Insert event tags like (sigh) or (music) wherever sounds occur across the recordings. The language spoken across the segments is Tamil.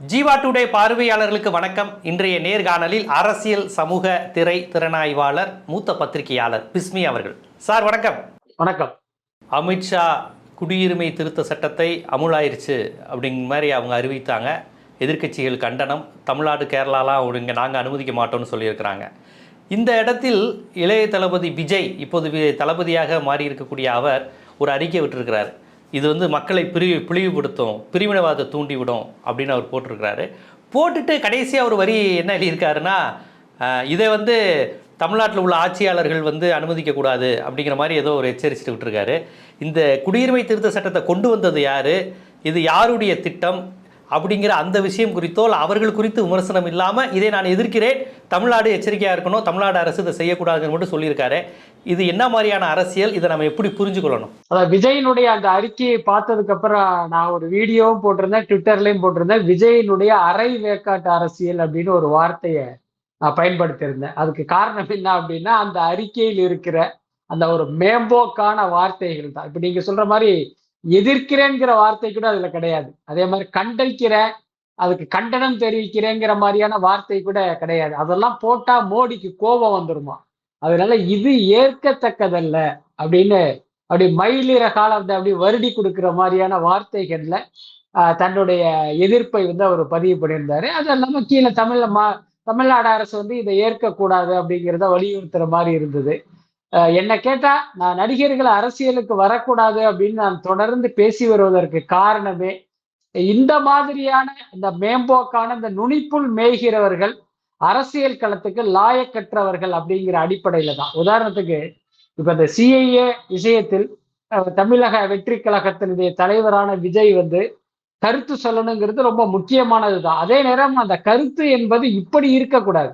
ஜீவா டுடே பார்வையாளர்களுக்கு வணக்கம். இன்றைய நேர்காணலில் அரசியல் சமூக திரை திறனாய்வாளர் மூத்த பத்திரிகையாளர் பிஸ்மி அவர்கள். சார் வணக்கம். வணக்கம். அமித்ஷா குடியுரிமை திருத்த சட்டத்தை அமுலாயிருச்சு அப்படிங்கிற மாதிரி அவங்க அறிவித்தாங்க. எதிர்க்கட்சிகள் கண்டனம் தமிழ்நாடு கேரளாலாம் இங்கே நாங்கள் அனுமதிக்க மாட்டோம்னு சொல்லியிருக்கிறாங்க. இந்த இடத்தில் இளைய தளபதி விஜய் இப்போது தளபதியாக மாறி இருக்கக்கூடிய அவர் ஒரு அறிக்கை விட்டிருக்கிறார். இது வந்து மக்களை பிரிவு பிளிவுபடுத்தும் பிரிவினவாதத்தை தூண்டிவிடும் அப்படின்னு அவர் போட்டிருக்கிறாரு. போட்டுட்டு கடைசியாக ஒரு வரி என்ன எழுதியிருக்காருன்னா இதை வந்து தமிழ்நாட்டில் உள்ள ஆட்சியாளர்கள் வந்து அனுமதிக்கக்கூடாது அப்படிங்கிற மாதிரி ஏதோ ஒரு எச்சரிச்சுட்டு விட்டுருக்காரு. இந்த குடியுரிமை திருத்த சட்டத்தை கொண்டு வந்தது யார்? இது யாருடைய திட்டம்? அப்படிங்கிற அந்த விஷயம் குறித்தோ இல்லை அவர்கள் குறித்து விமர்சனம் இல்லாமல் இதை நான் எதிர்க்கிறேன் தமிழ்நாடு எச்சரிக்கையாக இருக்கணும் தமிழ்நாடு அரசு இதை செய்யக்கூடாதுன்னு மட்டும் சொல்லியிருக்காரு. இது என்ன மாதிரியான அரசியல்? இதை நம்ம எப்படி புரிஞ்சுக்கொள்ளணும்? அதாவது விஜயினுடைய அந்த அறிக்கையை பார்த்ததுக்கு அப்புறம் நான் ஒரு வீடியோவும் போட்டிருந்தேன் ட்விட்டர்லையும் போட்டிருந்தேன் விஜயினுடைய அரை வேக்காட்டு அரசியல் அப்படின்னு ஒரு வார்த்தையை நான் பயன்படுத்தியிருந்தேன். அதுக்கு காரணம் என்ன அப்படின்னா அந்த அறிக்கையில் இருக்கிற அந்த ஒரு மேம்போக்கான வார்த்தைகள் தான். இப்போ நீங்க சொல்ற மாதிரி எதிர்க்கிறேங்கிற வார்த்தை கூட அதுல கிடையாது. அதே மாதிரி கண்டிக்கிற அதுக்கு கண்டனம் தெரிவிக்கிறேங்கிற மாதிரியான வார்த்தை கூட கிடையாது. அதெல்லாம் போட்டா மோடிக்கு கோபம் வந்துருமா? அதனால இது ஏற்கத்தக்கதல்ல அப்படின்னு அப்படி மயிலிற காலத்தை அப்படி வருடி கொடுக்கிற மாதிரியான வார்த்தைகள்ல தன்னுடைய எதிர்ப்பை வந்து அவர் பதிவு பண்ணியிருந்தாரு. அது இல்லாம கீழே தமிழ்ல மா தமிழ்நாடு அரசு வந்து இதை ஏற்கக்கூடாது அப்படிங்கிறத வலியுறுத்துற மாதிரி இருந்தது. என்ன கேட்டா நான் நடிகர்கள் அரசியலுக்கு வரக்கூடாது அப்படின்னு நான் தொடர்ந்து பேசி வருவதற்கு காரணமே இந்த மாதிரியான இந்த மேம்போக்கான இந்த நுனிப்புள் மேய்கிறவர்கள் அரசியல் களத்துக்கு லாயக்கற்றவர்கள் அப்படிங்கிற அடிப்படையில தான். உதாரணத்துக்கு இப்ப இந்த சிஐஏ விஷயத்தில் தமிழக வெற்றி கழகத்தினுடைய தலைவரான விஜய் வந்து கருத்து சொல்லணுங்கிறது ரொம்ப முக்கியமானது தான். அதே நேரம் அந்த கருத்து என்பது இப்படி இருக்கக்கூடாது.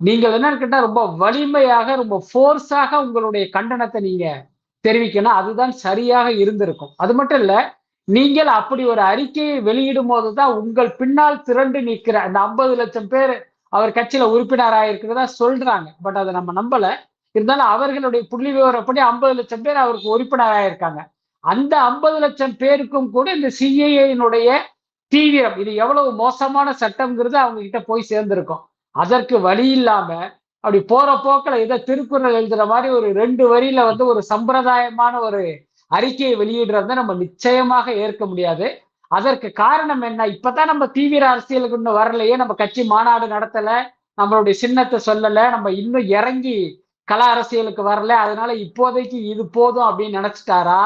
நீங்கள் என்னன்னு கேட்டா ரொம்ப வலிமையாக ரொம்ப ஃபோர்ஸாக உங்களுடைய கண்டனத்தை நீங்க தெரிவிக்கணும். அதுதான் சரியாக இருந்திருக்கும். அது மட்டும் இல்ல நீங்கள் அப்படி ஒரு அறிக்கையை வெளியிடும் போதுதான் உங்கள் பின்னால் திரண்டு நிற்கிற அந்த ஐம்பது லட்சம் பேர் அவர் கட்சியில உறுப்பினராக இருக்கிறதா சொல்றாங்க. பட் அதை நம்ம நம்பல. இருந்தாலும் அவர்களுடைய புள்ளி விவரப்படி ஐம்பது லட்சம் பேர் அவருக்கு உறுப்பினராக இருக்காங்க. அந்த ஐம்பது லட்சம் பேருக்கும் கூட இந்த சிஏஏனுடைய தீவிரம் இது எவ்வளவு மோசமான சட்டம்ங்கிறது அவங்க கிட்ட போய் சேர்ந்திருக்கும். அதற்கு வழி இல்லாம அப்படி போற போக்கில் ஏதோ திருக்குறள் எழுதுற மாதிரி ஒரு ரெண்டு வரியில வந்து ஒரு சம்பிரதாயமான ஒரு அறிக்கையை வெளியிடுறத நம்ம நிச்சயமாக ஏற்க முடியாது. அதற்கு காரணம் என்ன? இப்பதான் நம்ம தீவிர அரசியலுக்கு இன்னும் வரலையே. நம்ம கட்சி மாநாடு நடத்தல. நம்மளுடைய சின்னத்தை சொல்லல. நம்ம இன்னும் இறங்கி கல அரசியலுக்கு வரல. அதனால இப்போதைக்கு இது போதும் அப்படின்னு நினைச்சிட்டாரா?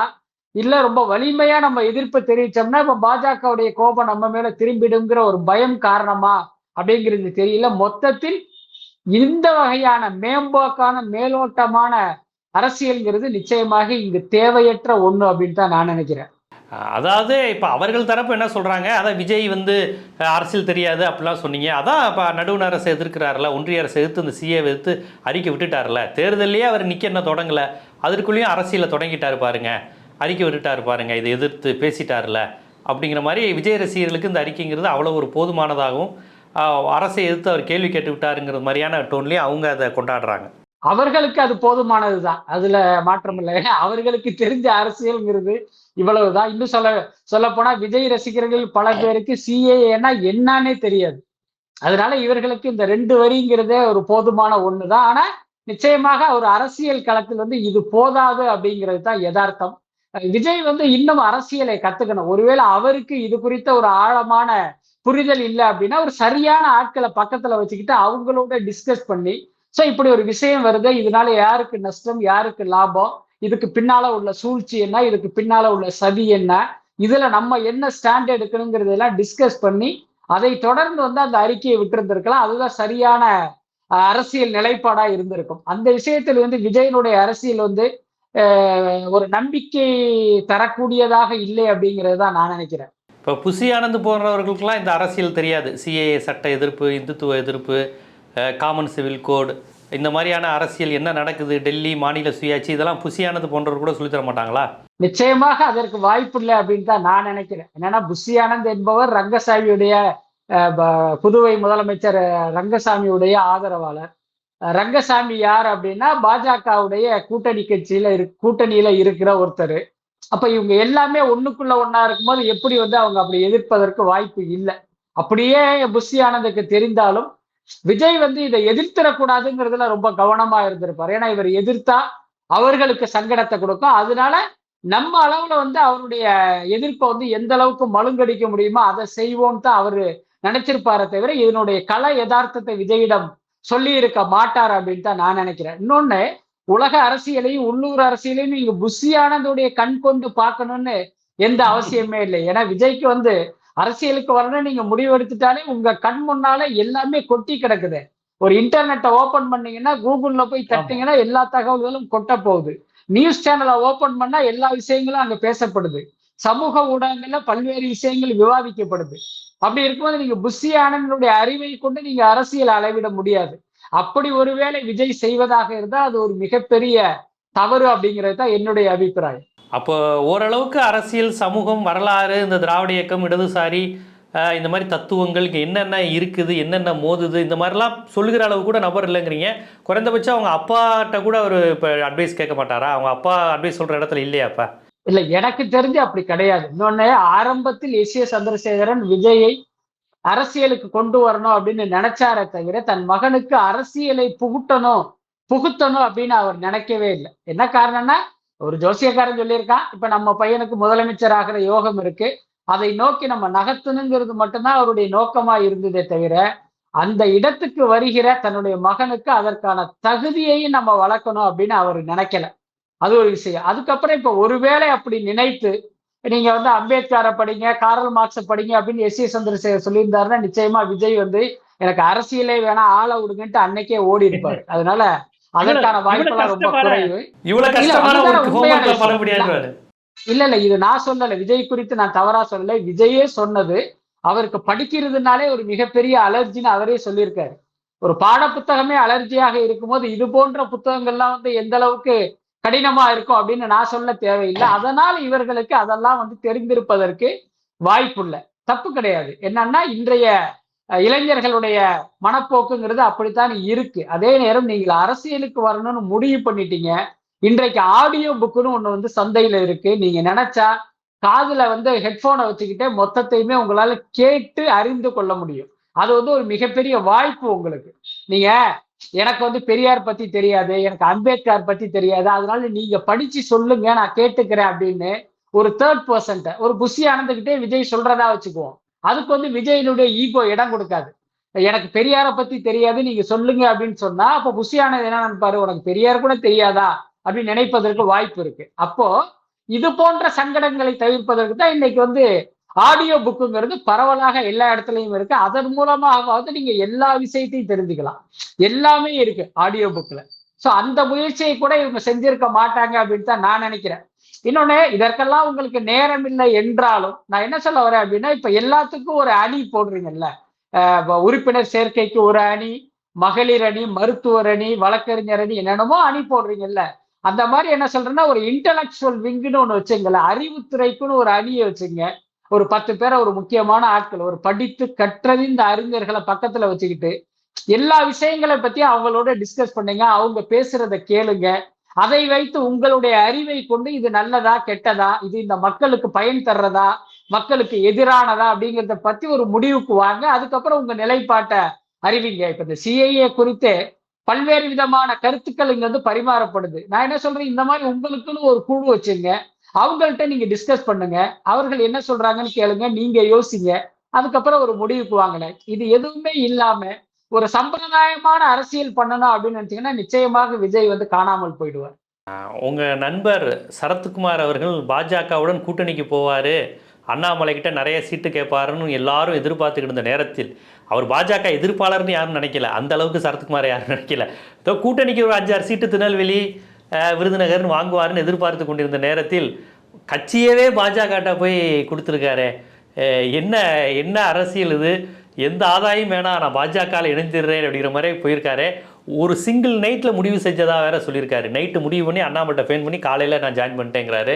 இல்ல ரொம்ப வலிமையா நம்ம எதிர்ப்பு தெரிவிச்சோம்னா இப்ப பாஜகவுடைய கோபம் நம்ம மேல திரும்பிடுங்கிற ஒரு பயம் காரணமா? அப்படிங்கிறது தெரியல. மொத்தத்தில் இந்த வகையான மேம்போக்கான மேலோட்டமான அரசியல்ங்கிறது நிச்சயமாக இங்கு தேவையற்ற ஒண்ணு அப்படின்னு தான் நான் நினைக்கிறேன். அதாவது இப்போ அவர்கள் தரப்பு என்ன சொல்கிறாங்க அதான் விஜய் வந்து அரசியல் தெரியாது அப்படிலாம் சொன்னீங்க. அதான் இப்போ நடுவண் அரசு எதிர்க்கிறாருல ஒன்றிய அரசு எதிர்த்து இந்த சிஏ எதிர்த்து அறிக்கை விட்டுட்டார்ல. தேர்தலையே அவர் நிற்க என்ன தொடங்கலை? அதற்குள்ளேயும் அரசியலை தொடங்கிட்டாரு பாருங்க. அறிக்கை விட்டுட்டார் பாருங்க. இதை எதிர்த்து பேசிட்டார்ல. அப்படிங்கிற மாதிரி விஜய் ரசிகர்களுக்கு இந்த அறிக்கைங்கிறது அவ்வளோ ஒரு போதுமானதாகவும் அரசை எதிர்த்து அவர் கேள்வி கேட்டு விட்டாருங்கிற மாதிரியான டோன்லேயும் அவங்க அதை கொண்டாடுறாங்க. அவர்களுக்கு அது போதுமானதுதான். அதுல மாற்றம் இல்லை. அவர்களுக்கு தெரிஞ்ச அரசியல்ங்கிறது இவ்வளவுதான். இன்னும் சொல்ல சொல்ல போனா விஜய் ரசிகர்கள் பல பேருக்கு சிஏஏனா என்னன்னே தெரியாது. அதனால இவர்களுக்கு இந்த ரெண்டு வரிங்கிறதே ஒரு போதுமான ஒண்ணுதான். ஆனா நிச்சயமாக ஒரு அரசியல் களத்தில் வந்து இது போதாது அப்படிங்கிறது தான் யதார்த்தம். விஜய் வந்து இன்னும் அரசியலை கத்துக்கணும். ஒருவேளை அவருக்கு இது குறித்த ஒரு ஆழமான புரிதல் இல்லை அப்படின்னா ஒரு சரியான ஆட்களை பக்கத்துல வச்சுக்கிட்டு அவங்களோட டிஸ்கஸ் பண்ணி ஸோ இப்படி ஒரு விஷயம் வருது இதனால யாருக்கு நஷ்டம் யாருக்கு லாபம் இதுக்கு பின்னால உள்ள சூழ்ச்சி என்ன இதுக்கு பின்னால உள்ள சதி என்ன இதுல நம்ம என்ன ஸ்டாண்ட் எடுக்கணுங்கிறதெல்லாம் டிஸ்கஸ் பண்ணி அதை தொடர்ந்து வந்து அந்த அறிக்கையை விட்டிருந்திருக்கலாம். அதுதான் சரியான அரசியல் நிலைப்பாடா இருந்திருக்கும். அந்த விஷயத்தில் வந்து விஜயனுடைய அரசியல் வந்து ஒரு நம்பிக்கை தரக்கூடியதாக இல்லை அப்படிங்கிறது தான் நான் நினைக்கிறேன். இப்போ புசி ஆனந்த் போன்றவர்களுக்கெல்லாம் இந்த அரசியல் தெரியாது. சிஏஏ சட்ட எதிர்ப்பு இந்துத்துவ எதிர்ப்பு காமன் சிவில் கோட் இந்த மாதிரியான அரசியல் என்ன நடக்குது டெல்லி மாநில சுயாட்சி இதெல்லாம் புசியானது போன்றவர் கூட சொல்லித் தர மாட்டாங்களா? நிச்சயமாக அதற்கு வாய்ப்பு இல்லை அப்படின்னு தான் நான் நினைக்கிறேன். என்னன்னா புஷி என்பவர் ரங்கசாமியுடைய ப- புதுவை முதலமைச்சர் ரங்கசாமியுடைய ஆதரவாளர். ரங்கசாமி யார் அப்படின்னா பாஜகவுடைய கூட்டணி கட்சியில இரு கூட்டணியில இருக்கிற ஒருத்தர். அப்ப இவங்க எல்லாமே ஒண்ணுக்குள்ள ஒன்னா இருக்கும்போது எப்படி வந்து அவங்க அப்படி எதிர்ப்பதற்கு வாய்ப்பு இல்லை. அப்படியே புஷி ஆனந்துக்கு தெரிந்தாலும் விஜய் வந்து இதை எதிர்த்திடக்கூடாதுங்கிறதுல ரொம்ப கவனமா இருந்திருப்பார். ஏன்னா இவர் எதிர்த்தா அவர்களுக்கு சங்கடத்தை கொடுக்கும். அதனால நம்ம அளவுல வந்து அவருடைய எதிர்ப்பை வந்து எந்த அளவுக்கு மழுங்கடிக்க முடியுமோ அதை செய்வோம் தான் அவரு நினைச்சிருப்பாரே தவிர இதனுடைய கலை யதார்த்தத்தை விஜயிடம் சொல்லி இருக்க மாட்டார் அப்படின்னு தான் நான் நினைக்கிறேன். இன்னொன்னு உலக அரசியலையும் உள்ளூர் அரசியலையும் நீங்க புஷி ஆனந்துடைய கண் கொண்டு பார்க்கணும்னு எந்த அவசியமே இல்லை. ஏன்னா விஜய்க்கு வந்து அரசியலுக்கு வரணும் நீங்க முடிவெடுத்துட்டாலே உங்க கண் முன்னால எல்லாமே கொட்டி கிடக்குது. ஒரு இன்டர்நெட்டை ஓபன் பண்ணீங்கன்னா கூகுள்ல போய் தட்டிங்கன்னா எல்லா தகவல்களும் கொட்ட போகுது. நியூஸ் சேனலை ஓபன் பண்ணா எல்லா விஷயங்களும் அங்க பேசப்படுது. சமூக ஊடகங்கள்ல பல்வேறு விஷயங்கள் விவாதிக்கப்படுது. அப்படி இருக்கும்போது நீங்க புஷி ஆனந்தனுடைய அறிவை கொண்டு நீங்க அரசியல் அளவிட முடியாது. அப்படி ஒருவேளை விஜய் செய்வதாக இருந்தால் அது ஒரு மிகப்பெரிய தவறு அப்படிங்கிறது தான் என்னுடைய அபிப்பிராயம். அப்போ ஓரளவுக்கு அரசியல் சமூகம் வரலாறு இந்த திராவிட இயக்கம் இடதுசாரி இந்த மாதிரி தத்துவங்கள் இங்கே என்னென்ன இருக்குது என்னென்ன மோதுது இந்த மாதிரிலாம் சொல்லுகிற அளவு கூட நபர் இல்லைங்கிறீங்க. குறைந்தபட்சம் அவங்க அப்பாட்ட கூட அவர் இப்போ அட்வைஸ் கேட்க மாட்டாரா? அவங்க அப்பா அட்வைஸ் சொல்கிற இடத்துல இல்லையாப்பா இல்ல எனக்கு தெரிஞ்சு அப்படி கிடையாது. இன்னொன்னு ஆரம்பத்தில் எஸ் ஏ சந்திரசேகரன் விஜயை அரசியலுக்கு கொண்டு வரணும் அப்படின்னு நினைச்சாரே தவிர தன் மகனுக்கு அரசியலை புகுட்டணும் புகுத்தணும் அப்படின்னு அவர் நினைக்கவே இல்லை. என்ன காரணம்னா ஒரு ஜோசியக்காரன் சொல்லியிருக்கான் இப்ப நம்ம பையனுக்கு முதலமைச்சர் ஆகிற யோகம் இருக்கு. அதை நோக்கி நம்ம நகர்த்தணுங்கிறது மட்டும்தான் அவருடைய நோக்கமா இருந்ததே தவிர அந்த இடத்துக்கு வருகிற தன்னுடைய மகனுக்கு அதற்கான தகுதியையும் நம்ம வளர்க்கணும் அப்படின்னு அவர் நினைக்கல. அது ஒரு விஷயம். அதுக்கப்புறம் இப்ப ஒருவேளை அப்படி நினைத்து நீங்க வந்து அம்பேத்கரை படிங்க காரல் மார்க்ஸை படிங்க அப்படின்னு எஸ் ஏ சந்திரசேகர் சொல்லியிருந்தாருன்னா நிச்சயமா விஜய் வந்து எனக்கு அரசியலே வேணா ஆள விடுங்கன்ட்டு அன்னைக்கே ஓடி இருப்பாரு (laughs) அதனால அதற்கான வாய்ப்பெல்லாம் ரொம்ப குறைவு. இல்ல இல்ல. இது நான் சொல்லல. விஜய் குறித்து நான் தவறா சொல்லல. விஜயே சொன்னது அவருக்கு படிக்கிறதுனாலே ஒரு மிகப்பெரிய அலர்ஜின்னு அவரே சொல்லியிருக்காரு. ஒரு பாட புத்தகமே அலர்ஜியாக இருக்கும்போது இது போன்ற புத்தகங்கள்லாம் வந்து எந்த அளவுக்கு கடினமா இருக்கும் அப்படின்னு நான் சொல்ல தேவையில்லை. அதனால் இவர்களுக்கு அதெல்லாம் வந்து தெரிந்திருப்பதற்கு வாய்ப்புள்ள தப்பு கிடையாது. என்னன்னா இன்றைய இளைஞர்களுடைய மனப்போக்குங்கிறது அப்படித்தான் இருக்கு. அதே நேரம் நீங்கள் அரசியலுக்கு வரணும்னு முடிவு பண்ணிட்டீங்க. இன்றைக்கு ஆடியோ புக்குன்னு ஒண்ணு வந்து சந்தையில இருக்கு. நீங்க நினைச்சா காதுல வந்து ஹெட்போனை வச்சுக்கிட்டே மொத்தத்தையுமே உங்களால கேட்டு அறிந்து கொள்ள முடியும். அது வந்து ஒரு மிகப்பெரிய வாய்ப்பு உங்களுக்கு. நீங்க எனக்கு வந்து பெரியார் பத்தி தெரியாது எனக்கு அம்பேத்கர் பத்தி தெரியாது. அதனால நீங்க படிச்சு சொல்லுங்க நான் கேட்டுக்கிறேன் அப்படின்னு ஒரு தேர்ட் பர்சன்ட்ட ஒரு புஷி ஆனந்துகிட்டே விஜய் சொல்றதா வச்சுக்குவோம். அதுக்கு வந்து விஜயனுடைய ஈகோ இடம் கொடுக்காது. எனக்கு பெரியாரை பத்தி தெரியாது நீங்க சொல்லுங்க அப்படின்னு சொன்னா அப்போ புஷி ஆனது என்ன நினைப்பாரு? உனக்கு பெரியார் கூட தெரியாதா? அப்படின்னு நினைப்பதற்கு வாய்ப்பு இருக்கு. அப்போ இது போன்ற சங்கடங்களை தவிர்ப்பதற்கு தான் இன்னைக்கு வந்து ஆடியோ புக்குங்கிறது பரவலாக எல்லா இடத்துலயும் இருக்கு. அதன் மூலமாகவாவது நீங்க எல்லா விஷயத்தையும் தெரிஞ்சுக்கலாம். எல்லாமே இருக்கு ஆடியோ புக்ல சோ அந்த முயற்சியை கூட இவங்க செஞ்சிருக்க மாட்டாங்க அப்படின்னு தான் நான் நினைக்கிறேன். இன்னொன்னு இதற்கெல்லாம் உங்களுக்கு நேரம் இல்லை என்றாலும் நான் என்ன சொல்ல வரேன் அப்படின்னா இப்ப எல்லாத்துக்கும் ஒரு அணி போடுறீங்கல்ல. உறுப்பினர் சேர்க்கைக்கு ஒரு அணி மகளிர் அணி மருத்துவர் அணி வழக்கறிஞர் அணி என்னென்னமோ அணி போடுறீங்கல்ல. அந்த மாதிரி என்ன சொல்றேன்னா ஒரு இன்டலெக்சுவல் விங்குன்னு ஒன்று வச்சுங்களேன். அறிவுத்துறைக்குன்னு ஒரு அணியை வச்சுங்க. ஒரு பத்து பேரை ஒரு முக்கியமான ஆட்கள் ஒரு படித்து கற்றறிந்த அறிஞர்களை பக்கத்துல வச்சுக்கிட்டு எல்லா விஷயங்களை பத்தி அவங்களோட டிஸ்கஸ் பண்ணுங்க அவங்க பேசுறத கேளுங்க. அதை வைத்து உங்களுடைய அறிவை கொண்டு இது நல்லதா கெட்டதா இது இந்த மக்களுக்கு பயன் தர்றதா மக்களுக்கு எதிரானதா அப்படிங்கிறத பத்தி ஒரு முடிவுக்கு வாங்க. அதுக்கப்புறம் உங்க நிலைப்பாட்டை அறிவிங்க. இப்ப இந்த சிஐஏ குறித்து பல்வேறு விதமான கருத்துக்கள் இங்க வந்து பரிமாறப்படுது. நான் என்ன சொல்றேன்? இந்த மாதிரி உங்களுக்குன்னு ஒரு குழு வச்சுங்க. அவங்கள்ட்ட நீங்க டிஸ்கஸ் பண்ணுங்க. அவர்கள் என்ன சொல்றாங்கன்னு கேளுங்க. நீங்க யோசிங்க. அதுக்கப்புறம் ஒரு முடிவுக்கு வாங்கினேன் இது எதுவுமே இல்லாம ஒரு சம்பிரதாயமான அரசியல் பண்ணணும் அப்படின்னு நினைச்சீங்கன்னா நிச்சயமாக விஜய் வந்து காணாமல் போயிடுவார். உங்கள் நண்பர் சரத்குமார் அவர்கள் பாஜகவுடன் கூட்டணிக்கு போவார். அண்ணாமலை கிட்ட நிறைய சீட்டு கேட்பாருன்னு எல்லாரும் எதிர்பார்த்துக்கிட்டு இருந்த நேரத்தில் அவர் பாஜக எதிர்ப்பாளர்னு யாரும் நினைக்கல. அந்த அளவுக்கு சரத்குமார் யாரும் நினைக்கல. இதோ கூட்டணிக்கு ஒரு அஞ்சாறு சீட்டு திருநெல்வேலி விருதுநகர்னு வாங்குவாருன்னு எதிர்பார்த்து கொண்டிருந்த நேரத்தில் கட்சியவே பாஜகட்ட போய் கொடுத்துருக்காரு. என்ன என்ன அரசியல் இது? எந்த ஆதாயம் வேணாம் நான் பாஜகவில் இணைஞ்சிடுறேன் அப்படிங்கிற மாதிரி போயிருக்காரு. ஒரு சிங்கிள் நைட்டில் முடிவு செஞ்சதாக வேற சொல்லியிருக்காரு. நைட்டு முடிவு பண்ணி அண்ணாமட்ட ஃபேன் பண்ணி காலையில் நான் ஜாயின் பண்ணிட்டேங்கிறாரு.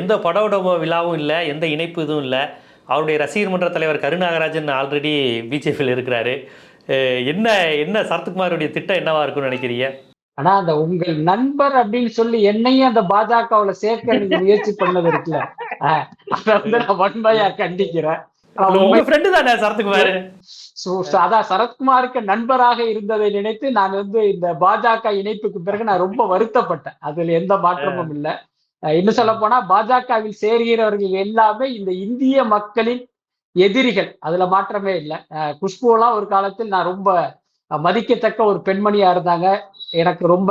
எந்த படோடமோ விழாவும் இல்லை எந்த இணைப்பு இதுவும் இல்லை. அவருடைய ரசிகர் மன்ற தலைவர் கருநாகராஜன் ஆல்ரெடி பிஜேபியில் இருக்கிறாரு. என்ன என்ன சரத்குமாருடைய திட்டம் என்னவாக இருக்கும்னு நினைக்கிறீங்க? ஆனா அந்த உங்கள் நண்பர் அப்படின்னு சொல்லி என்னையும் அந்த பாஜகவுல சேர்க்க நீங்க முயற்சி பண்ணது இருக்குல்ல? அதை வந்து நான் வன்மையா கண்டிக்கிறேன். உங்க ஃப்ரெண்டு தானே சரத்குமார்? சோ- சோ அதான் சரத்குமாருக்கு நண்பராக இருந்ததை நினைத்து நான் வந்து இந்த பாஜக இணைப்புக்கு பிறகு நான் ரொம்ப வருத்தப்பட்டேன். அதுல எந்த மாற்றமும் இல்லை. இன்னும் சொல்ல போனா பாஜகவில் சேர்கிறவர்கள் எல்லாமே இந்த இந்திய மக்களின் எதிரிகள். அதுல மாற்றமே இல்லை. குஷ்புலாம் ஒரு காலத்தில் நான் ரொம்ப மதிக்கத்தக்க ஒரு பெண்மணியா இருந்தாங்க. எனக்கு ரொம்ப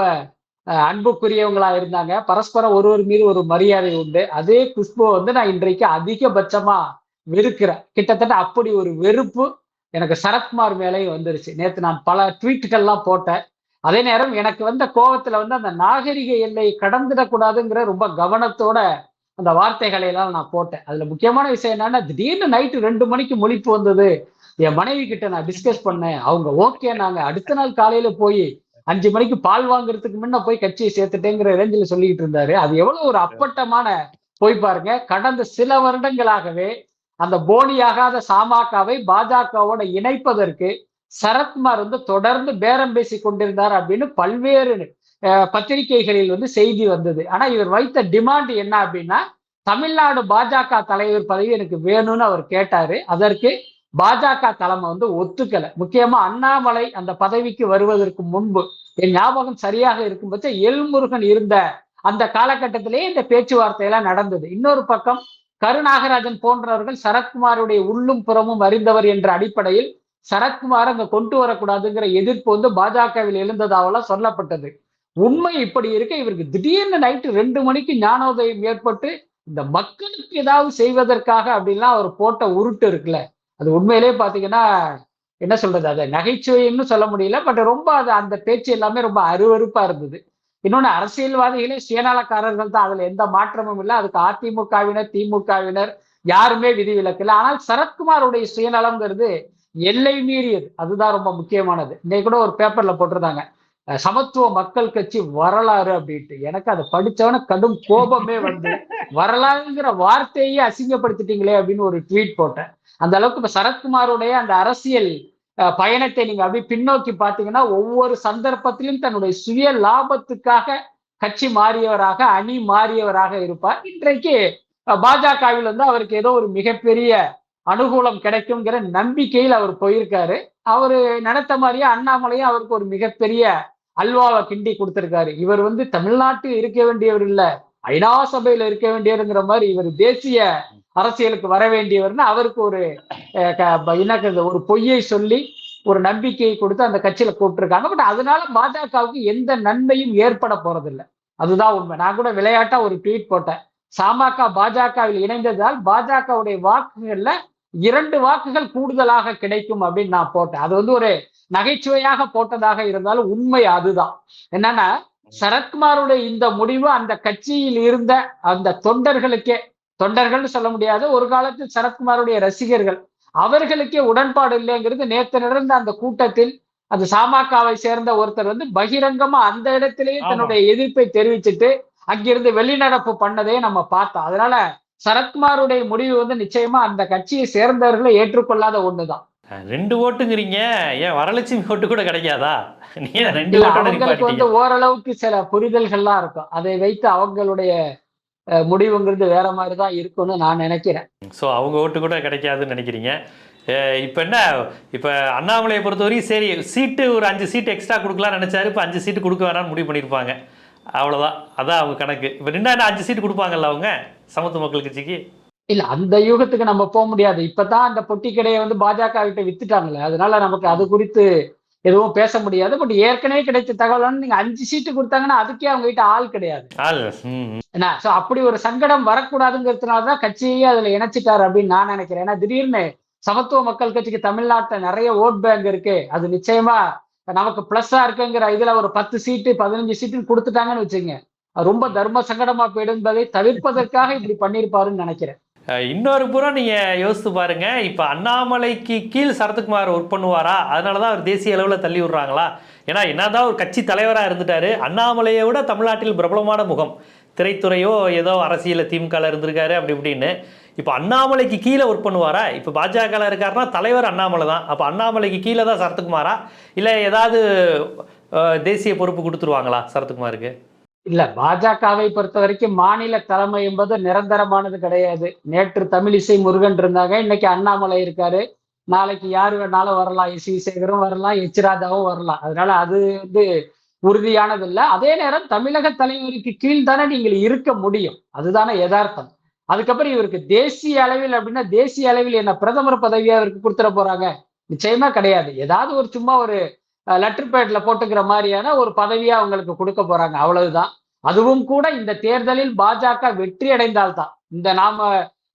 அன்புக்குரியவங்களா இருந்தாங்க. பரஸ்பரம் ஒருவர் மீது ஒரு மரியாதை உண்டு. அதே குஷ்பு வந்து நான் இன்றைக்கு அதிகபட்சமா வெறுக்கிறேன். கிட்டத்தட்ட அப்படி ஒரு வெறுப்பு எனக்கு சரத்குமார் மேலேயும் வந்துருச்சு. நேற்று நான் பல ட்வீட்டுகள்லாம் போட்டேன். அதே நேரம் எனக்கு வந்த கோபத்துல வந்து அந்த நாகரிக எல்லை கடந்துடக்கூடாதுங்கிற ரொம்ப கவனத்தோட அந்த வார்த்தைகளை எல்லாம் நான் போட்டேன். அதுல முக்கியமான விஷயம் என்னன்னா திடீர்னு நைட்டு ரெண்டு மணிக்கு முழிப்பு வந்தது. என் மனைவி கிட்ட நான் டிஸ்கஸ் பண்ணேன். அவங்க ஓகே நாங்க அடுத்த நாள் காலையில போய் அஞ்சு மணிக்கு பால் வாங்குறதுக்கு முன்ன போய் கட்சியை சேர்த்துட்டேங்கிற ரேஞ்சில் சொல்லிட்டு இருந்தாரு. அது எவ்வளவு ஒரு அப்பட்டமான போய் பாருங்க. கடந்த சில வருடங்களாகவே அந்த போலியாகாத சாமாக்காவை பாஜகவோட இணைப்பதற்கு சரத்குமார் வந்து தொடர்ந்து பேரம் பேசி கொண்டிருந்தார் அப்படின்னு பல்வேறு பத்திரிகைகளில் வந்து செய்தி வந்தது. ஆனா இவர் வைத்த டிமாண்ட் என்ன அப்படின்னா தமிழ்நாடு பாஜக தலைவர் பதவி எனக்கு வேணும்னு அவர் கேட்டாரு. அதற்கு பாஜக தலைமை வந்து ஒத்துக்கலை. முக்கியமா அண்ணாமலை அந்த பதவிக்கு வருவதற்கு முன்பு என் ஞாபகம் சரியாக இருக்கும் பட்சம் எல்முருகன் இருந்த அந்த காலகட்டத்திலேயே இந்த பேச்சுவார்த்தை எல்லாம் நடந்தது. இன்னொரு பக்கம் கருநாகராஜன் போன்றவர்கள் சரத்குமாருடைய உள்ளும் புறமும் அறிந்தவர் என்ற அடிப்படையில் சரத்குமார் அங்க கொண்டு வரக்கூடாதுங்கிற எதிர்ப்பு வந்து பாஜகவில் எழுந்ததாவெல்லாம் சொல்லப்பட்டது. உண்மை இப்படி இருக்க இவருக்கு திடீர்னு நைட்டு ரெண்டு மணிக்கு ஞானோதயம் ஏற்பட்டு இந்த மக்களுக்கு ஏதாவது செய்வதற்காக அப்படின்லாம் அவர் போட்ட உருட்டு இருக்குல்ல. அது உண்மையிலே பார்த்தீங்கன்னா என்ன சொல்றது அதை நகைச்சுவைன்னு சொல்ல முடியல பட் ரொம்ப அது அந்த பேச்சு எல்லாமே ரொம்ப அருவறுப்பா இருந்தது. இன்னொன்று அரசியல்வாதிகளே சுயநலக்காரர்கள் தான். அதுல எந்த மாற்றமும் இல்லை. அதுக்கு அதிமுகவினர் திமுகவினர் யாருமே விதிவிலக்கில்லை ஆனால் சரத்குமாருடைய சுயநலம்ங்கிறது எல்லை மீறியது. அதுதான் ரொம்ப முக்கியமானது. இன்னைக்கு கூட ஒரு பேப்பர்ல போட்டிருந்தாங்க. சமத்துவ மக்கள் கட்சி வரலாறு அப்படின்ட்டு. எனக்கு அதை படிச்சவன கடும் கோபமே வந்து வரலாறுங்கிற வார்த்தையே அசிங்கப்படுத்திட்டீங்களே அப்படின்னு ஒரு ட்வீட் போட்டேன். அந்த அளவுக்கு இப்ப சரத்குமாருடைய அந்த அரசியல் அஹ், பயணத்தை நீங்க அப்படி பின்னோக்கி பார்த்தீங்கன்னா ஒவ்வொரு சந்தர்ப்பத்திலும் தன்னுடைய சுய லாபத்துக்காக கட்சி மாறியவராக அணி மாறியவராக இருப்பார். இன்றைக்கு பாஜகவில் வந்து அவருக்கு ஏதோ ஒரு மிகப்பெரிய அனுகூலம் கிடைக்குங்கிற நம்பிக்கையில் அவர் போயிருக்காரு. அவரு நினைத்த மாதிரியே அண்ணாமலையும் அவருக்கு ஒரு மிகப்பெரிய அல்வாவை கிண்டி கொடுத்திருக்காரு. இவர் வந்து தமிழ்நாட்டில் இருக்க வேண்டியவர் இல்ல. ஐநா சபையில இருக்க வேண்டியவருங்கிற மாதிரி இவர் தேசிய அரசியலுக்கு வர வேண்டியவர்னு அவருக்கு ஒரு க- என்ன ஒரு பொய்யை சொல்லி ஒரு நம்பிக்கையை கொடுத்து அந்த கட்சியில கூப்பிட்டுருக்காங்க. பட் அதனால பாஜகவுக்கு எந்த நன்மையும் ஏற்பட போறதில்ல. அதுதான் உண்மை. நான் கூட விளையாட்டா ஒரு ட்வீட் போட்டேன். சாமக பாஜகவில் இணைந்ததால் பாஜகவுடைய வாக்குகள்ல இரண்டு வாக்குகள் கூடுதலாக கிடைக்கும் அப்படின்னு நான் போட்டேன். அது வந்து ஒரு நகைச்சுவையாக போட்டதாக இருந்தாலும் உண்மை அதுதான். என்னன்னா சரத்குமாருடைய இந்த முடிவு அந்த கட்சியில் இருந்த அந்த தொண்டர்களுக்கே தொண்டர்கள்னு சொல்ல முடியாது ஒரு காலத்தில் சரத்குமாருடைய ரசிகர்கள் அவர்களுக்கே உடன்பாடு இல்லைங்கிறது நேத்து நடந்த அந்த கூட்டத்தில் அந்த சாமகவை சேர்ந்த ஒருத்தர் வந்து பகிரங்கமா அந்த இடத்திலேயே. தன்னுடைய எதிர்ப்பை தெரிவிச்சுட்டு அங்கிருந்து வெளிநடப்பு பண்ணதையே நம்ம பார்த்தோம். அதனால சரத்குமாருடைய முடிவு வந்து நிச்சயமா அந்த கட்சியை சேர்ந்தவர்களை ஏற்றுக்கொள்ளாத ஒண்ணுதான். ரெண்டு ஓட்டுங்கிறீங்க. ஏன் வரலட்சுமி ஓட்டு கூட கிடைக்காதா? நீங்க ரெண்டு அவங்களுக்கு வந்து ஓரளவுக்கு சில புரிதல்கள்லாம் இருக்கும். அதை வைத்து அவங்களுடைய முடிவுங்கிறது வேற மாதிரி தான் இருக்கும்னு நான் நினைக்கிறேன். ஸோ அவங்க ஓட்டு கூட கிடைக்காதுன்னு நினைக்கிறீங்க. இப்போ என்ன? இப்போ அண்ணாமலையை பொறுத்தவரைக்கும் சரி சீட்டு ஒரு அஞ்சு சீட்டு எக்ஸ்ட்ரா கொடுக்கலாம்னு நினச்சாரு. இப்போ அஞ்சு சீட்டு கொடுக்க வேணாம்னு முடிவு பண்ணியிருப்பாங்க. அவ்வளோதான் அதான் அவங்க கணக்கு. இப்போ நின்னா அஞ்சு சீட்டு கொடுப்பாங்கல்ல அவங்க? சமத்துவ மக்கள் கட்சிக்கு? இல்ல அந்த யூகத்துக்கு நம்ம போக முடியாது. இப்பதான் அந்த பொட்டி கடையை வந்து பாஜக கிட்ட வித்துட்டாங்களே அதனால நமக்கு அது குறித்து எதுவும் பேச முடியாது. பட் ஏற்கனவே கிடைச்ச தகவல் நீங்க அஞ்சு சீட்டு கொடுத்தாங்கன்னா அதுக்கே அவங்க கிட்ட ஆள் கிடையாது. என்ன? சோ அப்படி ஒரு சங்கடம் வரக்கூடாதுங்கிறதுனாலதான் கட்சியே அதுல இணைச்சிட்டாரு அப்படின்னு நான் நினைக்கிறேன். ஏன்னா திடீர்னு சமத்துவ மக்கள் கட்சிக்கு தமிழ்நாட்டுல நிறைய ஓட் பேங்க் இருக்கு. அது நிச்சயமா நமக்கு பிளஸ்ஸா இருக்குங்கிற இதுல ஒரு பத்து சீட்டு பதினஞ்சு சீட்டு கொடுத்துட்டாங்கன்னு வச்சுங்க ரொம்ப தர்ம சங்கடமா போயிடும் என்பதை தவிர்ப்பதற்காக இப்படி பண்ணியிருப்பாருன்னு நினைக்கிறேன். இன்னொரு புறம் நீங்கள் யோசித்து பாருங்க. இப்போ அண்ணாமலைக்கு கீழ் சரத்குமார் ஒர்க் பண்ணுவாரா? அதனால தான் அவர் தேசிய அளவில் தள்ளி விடுறாங்களா? ஏன்னா என்னதான் ஒரு கட்சி தலைவராக இருந்துட்டாரு அண்ணாமலையை விட தமிழ்நாட்டில் பிரபலமான முகம். திரைத்துறையோ ஏதோ அரசியலில் திமுகவில் இருந்திருக்காரு அப்படி இப்படின்னு. இப்போ அண்ணாமலைக்கு கீழே ஒர்க் பண்ணுவாரா? இப்போ பாஜகவில் இருக்காருன்னா தலைவர் அண்ணாமலை தான். அப்போ அண்ணாமலைக்கு கீழே தான் சரத்குமாரா? இல்லை ஏதாவது தேசிய பொறுப்பு கொடுத்துருவாங்களா சரத்குமாருக்கு? இல்ல பாஜகவை பொறுத்த வரைக்கும் மாநில தலைமை என்பது நிரந்தரமானது கிடையாது. நேற்று தமிழிசை முருகன் இருந்தாங்க இன்னைக்கு அண்ணாமலை இருக்காரு. நாளைக்கு யார் வேணாலும் வரலாம் எஸ் சேகரும் வரலாம் எச் ராஜாவும் வரலாம். அதனால அது வந்து உறுதியானது இல்ல அதே நேரம் தமிழக தலைவருக்கு கீழ் தானே நீங்கள் இருக்க முடியும். அதுதானே யதார்த்தம். அதுக்கப்புறம் இவருக்கு தேசிய அளவில் அப்படின்னா தேசிய அளவில் என்ன பிரதமர் பதவியா இவருக்கு கொடுத்துட போறாங்க? நிச்சயமா கிடையாது. ஏதாவது ஒரு சும்மா ஒரு லெட்டர் பேட்ல போட்டுக்கிற மாதிரியான ஒரு பதவியா அவங்களுக்கு கொடுக்க போறாங்க. அவ்வளவுதான். அதுவும் கூட இந்த தேர்தலில் பாஜக வெற்றி அடைந்தால்தான். இந்த நாம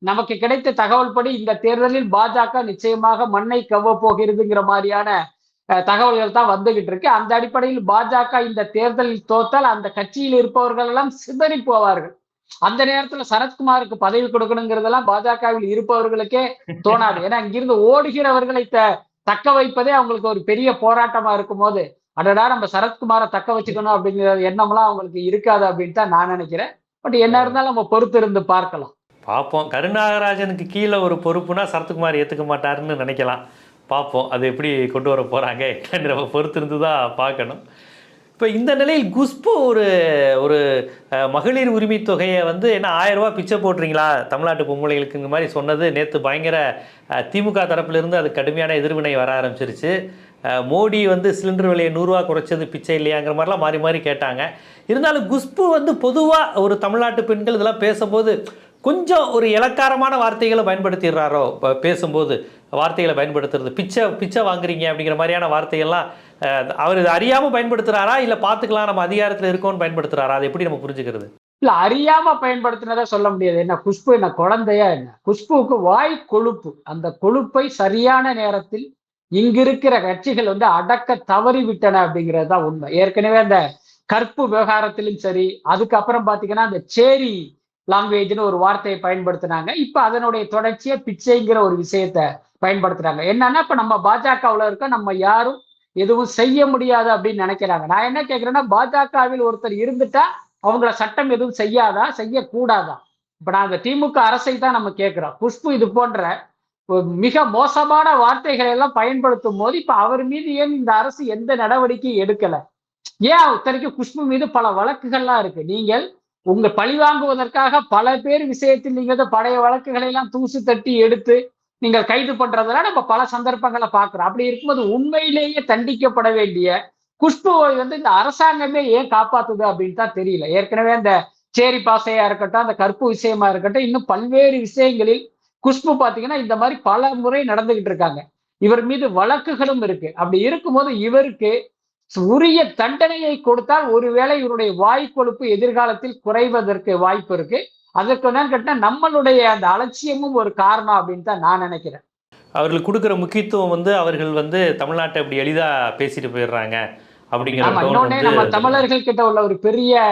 நமக்கு கிடைத்த தகவல் படி இந்த தேர்தலில் பாஜக நிச்சயமாக மண்ணை கவ்வ போகிறதுங்கிற மாதிரியான தகவல்கள் தான் வந்துகிட்டு இருக்கு. அந்த அடிப்படையில் பாஜக இந்த தேர்தலில் தோத்தால் அந்த கட்சியில் இருப்பவர்கள் எல்லாம் சிதறி போவார்கள். அந்த நேரத்துல சரத்குமாருக்கு பதவி கொடுக்கணுங்கிறதெல்லாம் பாஜகவில் இருப்பவர்களுக்கே தோணாது. ஏன்னா இங்கிருந்து ஓடுகிறவர்களை தக்க வைப்பதே அவங்களுக்கு ஒரு பெரிய போராட்டமா இருக்கும் போது அடடா நம்ம சரத்குமாரை தக்க வச்சுக்கணும் அப்படிங்கிற எண்ணம்லாம் அவங்களுக்கு இருக்காது அப்படின்னு தான் நான் நினைக்கிறேன். பட் என்ன இருந்தாலும் நம்ம பொறுத்து இருந்து பார்க்கலாம். பார்ப்போம். கருணாகராஜனுக்கு கீழே ஒரு பொறுப்புனா சரத்குமார் ஏற்றுக்க மாட்டாருன்னு நினைக்கலாம். பார்ப்போம். அது எப்படி கொண்டு வர போகிறாங்க என்னன்னு நம்ம பொறுத்திருந்து தான் பார்க்கணும். இப்போ இந்த நிலையில் குஷ்பு ஒரு ஒரு மகளிர் உரிமை தொகையை வந்து என்ன ஆயிரம் ரூபாய் பிச்சை போட்டுறீங்களா தமிழ்நாட்டு பொம்பளைகளுக்கு இந்த மாதிரி சொன்னது நேற்று பயங்கர திமுக தரப்பிலிருந்து அது கடுமையான எதிர்வினை வர ஆரம்பிச்சிருச்சு. மோடி வந்து சிலிண்டர் விலையை நூறுரூவா குறைச்சது பிச்சை இல்லையாங்கிற மாதிரிலாம் மாறி மாறி கேட்டாங்க. இருந்தாலும் குஷ்பு வந்து பொதுவாக ஒரு தமிழ்நாட்டு பெண்கள் இதெல்லாம் பேசும்போது கொஞ்சம் ஒரு இலக்காரமான வார்த்தைகளை பயன்படுத்திடுறாரோ? இப்போ பேசும்போது வார்த்தைகளை பயன்படுத்துறது. பிச்சை பிச்சை வாங்குறீங்க அப்படிங்கிற மாதிரியான வார்த்தைகள்லாம் அவர் இது அறியாமல் பயன்படுத்துகிறாரா இல்லை பார்த்துக்கலாம் நம்ம அதிகாரத்தில் இருக்கோம்னு பயன்படுத்துகிறாரா அதை எப்படி நம்ம புரிஞ்சுக்கிறது? இல்லை அறியாம பயன்படுத்தினதை சொல்ல முடியாது. என்ன குஷ்பு என்ன குழந்தையா என்ன? குஷ்புவுக்கு வாய் கொழுப்பு. அந்த கொழுப்பை சரியான நேரத்தில் இங்கிருக்கிற கட்சிகள் வந்து அடக்க தவறி விட்டன அப்படிங்கிறது தான் உண்மை. ஏற்கனவே அந்த கற்பு விவகாரத்திலும் சரி அதுக்கப்புறம் பாத்தீங்கன்னா அந்த சேரி லாங்குவேஜ்னு ஒரு வார்த்தையை பயன்படுத்தினாங்க. இப்ப அதனுடைய தொடர்ச்சியை பிச்சைங்கிற ஒரு விஷயத்த பயன்படுத்துறாங்க. என்னன்னா இப்ப நம்ம பாஜகவுல இருக்க நம்ம யாரும் எதுவும் செய்ய முடியாது அப்படின்னு நினைக்கிறாங்க. நான் என்ன கேட்கிறேன்னா பாஜகவில் ஒருத்தர் இருந்துட்டா அவங்கள சட்டம் எதுவும் செய்யாதா செய்யக்கூடாதா? இப்ப நான் அந்த திமுக அரசை தான் நம்ம கேட்கிறோம் குஷ்பு இது போன்ற மிக மோசமான வார்த்தைகளை எல்லாம் பயன்படுத்தும் போது இப்ப அவர் மீது ஏன் இந்த அரசு எந்த நடவடிக்கையும் எடுக்கல? ஏன் இத்தனைக்கும் குஷ்பு மீது பல வழக்குகள்லாம் இருக்கு? நீங்கள் உங்க பழி வாங்குவதற்காக பல பேர் விஷயத்தில் நீங்கள் பழைய வழக்குகளை எல்லாம் தூசு தட்டி எடுத்து நீங்கள் கைது பண்றதெல்லாம் நம்ம பல சந்தர்ப்பங்களை பாக்குறோம் அப்படி இருக்கும்போது உண்மையிலேயே தண்டிக்கப்பட வேண்டிய குஷ்புவை வந்து இந்த அரசாங்கமே ஏன் காப்பாத்துது அப்படின்னு தான் தெரியல. ஏற்கனவே அந்த சேரி பாசையா இருக்கட்டும் அந்த கற்பு விஷயமா இருக்கட்டும் இன்னும் பல்வேறு விஷயங்களில் குஷ்பு பாத்தீங்கன்னா இந்த மாதிரி பல முறை நடந்துகிட்டு இருக்காங்க. இவர் மீது வழக்குகளும் இருக்கு. அப்படி இருக்கும்போது இவருக்கு உரிய தண்டனையை கொடுத்தால் ஒருவேளை இவருடைய வாய் கொழுப்பு எதிர்காலத்தில் குறைவதற்கு வாய்ப்பு இருக்கு. அதற்கு என்னன்னு கேட்டா நம்மளுடைய அந்த அலட்சியமும் ஒரு காரணம் அப்படின்னு தான் நான் நினைக்கிறேன். அவர்களுக்கு கொடுக்குற முக்கியத்துவம் வந்து அவர்கள் வந்து தமிழ்நாட்டை அப்படி எளிதாக பேசிட்டு போயிடுறாங்க அப்படிங்கிற நம்ம தமிழர்கள் கிட்ட உள்ள ஒரு பெரிய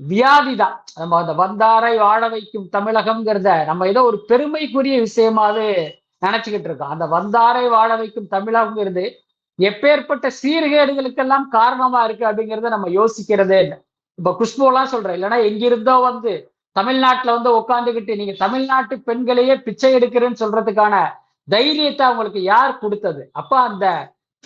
வியாதி தான். நம்ம அந்த வந்தாரை வாழ வைக்கும் தமிழகம்ங்கிறத நம்ம ஏதோ ஒரு பெருமைக்குரிய விஷயமாவே நினைச்சுக்கிட்டு இருக்கோம். அந்த வந்தாரை வாழ வைக்கும் தமிழகம்ங்கிறது எப்பேற்பட்ட சீர்கேடுகளுக்கெல்லாம் காரணமா இருக்கு அப்படிங்கிறத நம்ம யோசிக்கிறதே இல்லை. இப்ப குஷ்புலாம் சொல்றேன் இல்லைன்னா எங்கிருந்தோ வந்து தமிழ்நாட்டுல வந்து உட்காந்துக்கிட்டு நீங்க தமிழ்நாட்டு பெண்களையே பிச்சை எடுக்கிறேன்னு சொல்றதுக்கான தைரியத்தை அவங்களுக்கு யார் கொடுத்தது? அப்ப அந்த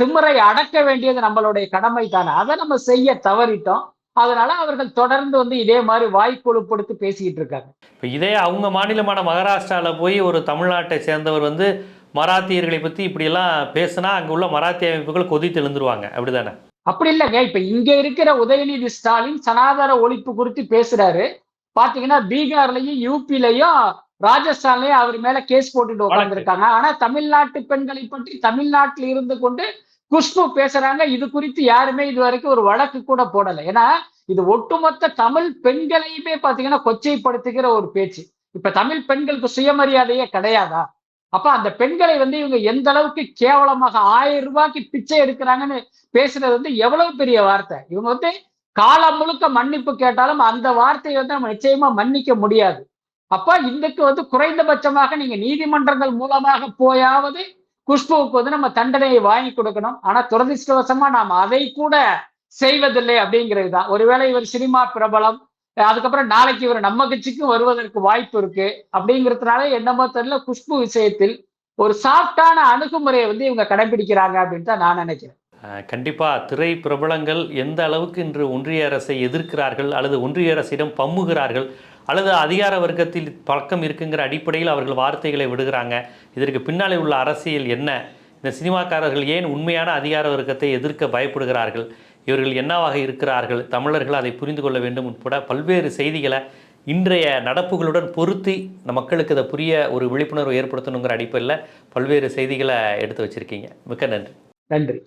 திமிரை அடக்க வேண்டியது நம்மளுடைய கடமை தானே. அதை நம்ம செய்ய தவறிட்டோம். அதனால அவர்கள் தொடர்ந்து வந்து இதே மாதிரி வாய்க்கொழுப்படுத்தி பேசிக்கிட்டு இருக்காங்க. இப்போ இதே அவங்க மாநிலமான மகாராஷ்டிராவில் போய் ஒரு தமிழ்நாட்டை சேர்ந்தவர் வந்து மராத்தியர்களை பற்றி இப்படியெல்லாம் பேசுனா அங்கே உள்ள மராத்திய அமைப்புகள் கொதித்து எழுந்துருவாங்க. அப்படிதானே? அப்படி இல்லைங்க. இப்ப இங்க இருக்கிற உதயநிதி ஸ்டாலின் சனாதன ஒழிப்பு குறித்து பேசுறாரு. பாத்தீங்கன்னா பீகார்லயும் யூபிலையும் ராஜஸ்தான்லயும் அவர் மேல கேஸ் போட்டுட்டு உட்கார்ந்துருக்காங்க. ஆனா தமிழ்நாட்டு பெண்களை பற்றி தமிழ்நாட்டில் இருந்து கொண்டு குஷ்பு பேசுறாங்க. இது குறித்து யாருமே இது வரைக்கும் ஒரு வழக்கு கூட போடல. ஏன்னா இது ஒட்டுமொத்த தமிழ் பெண்களையுமே பாத்தீங்கன்னா கொச்சைப்படுத்துகிற ஒரு பேச்சு. இப்ப தமிழ் பெண்களுக்கு சுயமரியாதையே கிடையாதா? அப்ப அந்த பெண்களை வந்து இவங்க எந்த அளவுக்கு கேவலமாக ஆயிரம் ரூபாய்க்கு பிச்சை எடுக்கிறாங்கன்னு பேசுறது வந்து எவ்வளவு பெரிய வார்த்தை? இவங்க வந்து காலம் முழுக்க மன்னிப்பு கேட்டாலும் அந்த வார்த்தையை வந்து நம்ம நிச்சயமா மன்னிக்க முடியாது. அப்ப இதுக்கு வந்து குறைந்தபட்சமாக நீங்க நீதிமன்றங்கள் மூலமாக போயாவது குஷ்புவுக்கு வந்து நம்ம தண்டனையை வாங்கி கொடுக்கணும். ஆனா துரதிருஷ்டவசமா நாம் அதை கூட செய்வதில்லை அப்படிங்கிறது தான். ஒருவேளை இவர் சினிமா பிரபலம் அதுக்கப்புறம் நாளைக்கு இவர் நம்ம கட்சிக்கும் வருவதற்கு வாய்ப்பு இருக்கு அப்படிங்கிறதுனால என்னமோ தெரியல குஷ்பு விஷயத்தில் ஒரு சாஃப்டான அணுகுமுறையை வந்து இவங்க கடைபிடிக்கிறாங்க அப்படின்னு தான் நான் நினைக்கிறேன். கண்டிப்பாக திரை பிரபலங்கள் எந்த அளவுக்கு இன்று ஒன்றிய அரசை எதிர்க்கிறார்கள் அல்லது ஒன்றிய அரசிடம் பம்முகிறார்கள் அல்லது அதிகார வர்க்கத்தில் பழக்கம் இருக்குங்கிற அடிப்படையில் அவர்கள் வார்த்தைகளை விடுகிறாங்க. இதற்கு பின்னாலே உள்ள அரசியல் என்ன? இந்த சினிமாக்காரர்கள் ஏன் உண்மையான அதிகார வர்க்கத்தை எதிர்க்க பயப்படுகிறார்கள்? இவர்கள் என்னவாக இருக்கிறார்கள்? தமிழர்கள் அதை புரிந்து கொள்ள வேண்டும் உட்பட பல்வேறு செய்திகளை இன்றைய நடப்புகளுடன் பொருத்தி மக்களுக்கு இதை புரிய ஒரு விழிப்புணர்வு ஏற்படுத்தணுங்கிற அடிப்படையில் பல்வேறு செய்திகளை எடுத்து வச்சுருக்கீங்க. மிக்க நன்றி. நன்றி.